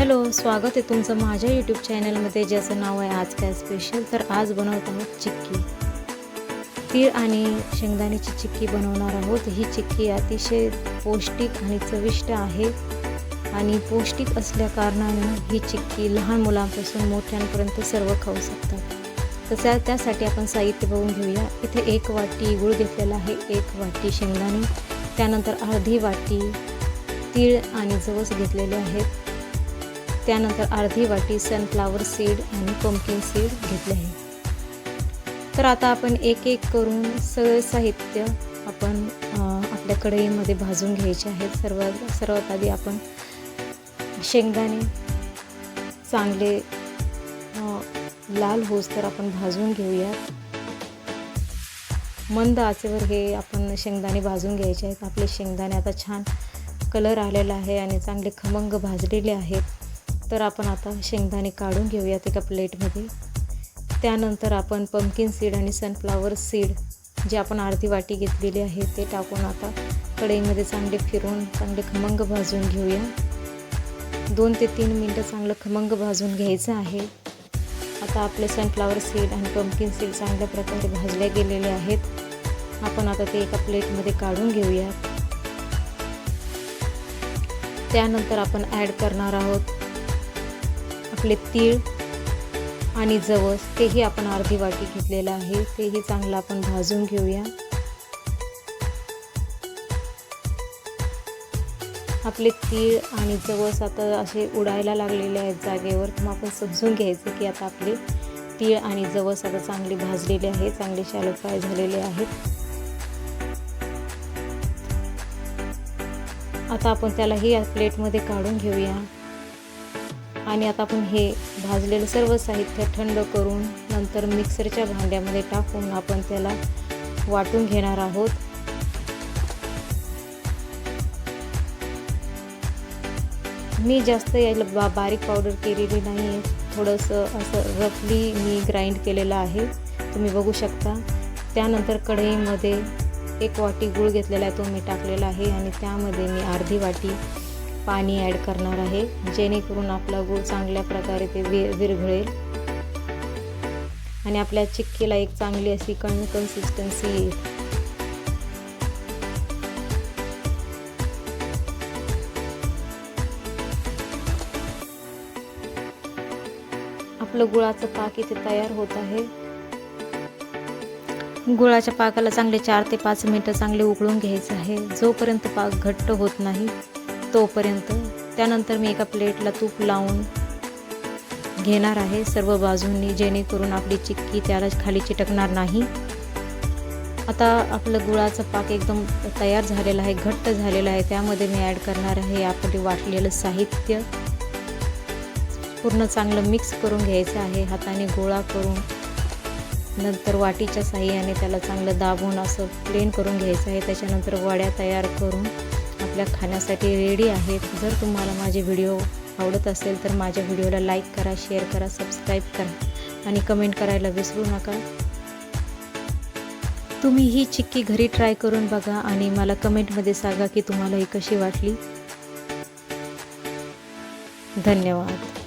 Hello स्वागत आहे तुमचं माझ्या यूट्यूब चॅनलमध्ये ज्याचं नाव आहे आज काय स्पेशल तर आज बनवत आहोत चिक्की. तीळ आणि शेंगदाण्याची चिक्की बनवणार आहोत. ही चिक्की अतिशय पौष्टिक आणि चविष्ट आहे. आणि पौष्टिक असल्या कारणाने ही चिक्की लहान मुलांपासून मोठ्यांपर्यंत सर्व खाऊ शकतात. तसं त्यासाठी आपण साहित्य बघून घेऊया. इथे एक वाटी गूळ घेतलेला आहे. एक वाटी शेंगदाणे. त्यानंतर अर्धी वाटी तीळ आणि जवस घेतलेले आहेत. त्यानंतर अर्धी वाटी सनफ्लावर सीड आणि पम्पकिन सीड घेतले आहे. तर आता आपण एक एक करून सगळे साहित्य आपण आपल्या कढईमध्ये भाजून घ्यायचे आहेत सर्वात सर्वात आधी आपण शेंगदाणे चांगले लाल होस तर आपण भाजून घेऊयात. मंद आचेवर हे आपण शेंगदाणे भाजून घ्यायचे आहेत. आपले शेंगदाणे आता छान कलर आलेला आहे आणि चांगले खमंग भाजलेले आहेत. तर आपण आता शेंगदाणे काढून घेऊयात एका प्लेटमध्ये. त्यानंतर आपण पम्पकिन सीड आणि सनफ्लावर सीड जे आपण अर्धी वाटी घेतलेली आहे ते टाकून आता कढईमध्ये चांगले फिरवून चांगले खमंग भाजून घेऊया. दोन ते तीन मिनटं चांगलं खमंग भाजून घ्यायचं आहे. आता आपले सनफ्लावर सीड आणि पम्पकिन सीड चांगल्या प्रकारे भाजले गेलेले आहेत. आपण आता ते एका प्लेटमध्ये काढून घेऊया त्यानंतर आपण ॲड करणार आहोत आपले तीळ आणि जवस तेही आपण अर्धी वाटी घेतलेलं आहे. तेही चांगलं आपण भाजून घेऊया. आपले तीळ आणि जवस आता असे उडायला लागलेले आहेत जागेवर. मग आपण समजून घ्यायचं की आता आपले तीळ आणि जवस आता चांगले भाजलेले आहे चांगले शॅलो फ्राय झालेले आहेत. आता आपण त्यालाही या प्लेटमध्ये काढून घेऊया. आणि आता आपण हे भाजलेलं सर्व साहित्य थंड करून नंतर मिक्सरच्या भांड्यामध्ये टाकून आपण त्याला वाटून घेणार आहोत. मी जास्त याला बा बारीक पावडर केलेली नाही आहे थोडंसं असं रफली मी ग्राइंड केलेलं आहे. तुम्ही बघू शकता. त्यानंतर कढईमध्ये एक वाटी गूळ घेतलेला आहे तो मी टाकलेला आहे आणि त्यामध्ये मी अर्धी वाटी पाणी ॲड करणार आहे जेणेकरून आपला गूळ चांगल्या प्रकारे ते वि विरघळेल. आणि आपल्या चिक्कीला एक चांगली अशी कमी कन्सिस्टन्सी येईल. आपलं गुळाचं पाक इथे तयार होत आहे. गुळाच्या पाकाला चांगले चार ते पाच मिनटं चांगले उकळून घ्यायचं आहे. जोपर्यंत पाक घट्ट होत नाही तोपर्यंत त्यानंतर मी एका प्लेटला तूप लावून घेणार आहे सर्व बाजूंनी जेणेकरून आपली चिक्की त्याला खाली चिटकणार नाही. आता आपलं गुळाचं पाक एकदम तयार झालेला आहे घट्ट झालेला आहे. त्यामध्ये मी ॲड करणार आहे आपले वाटलेलं साहित्य. पूर्ण चांगलं मिक्स करून घ्यायचं आहे हाताने गोळा करून. नंतर वाटीच्या साह्याने त्याला चांगलं दाबून असं प्लेन करून घ्यायचं आहे. त्याच्यानंतर वड्या तयार करून आपल्या खाण्यासाठी रेडी आहेत. जर तुम्हाला माझे व्हिडिओ आवडत असेल तर माझ्या व्हिडिओला लाईक करा शेअर करा सबस्क्राईब करा आणि कमेंट करायला विसरू नका. तुम्ही ही चिक्की घरी ट्राय करून बघा आणि मला कमेंटमध्ये सांगा की तुम्हाला ही कशी वाटली. धन्यवाद.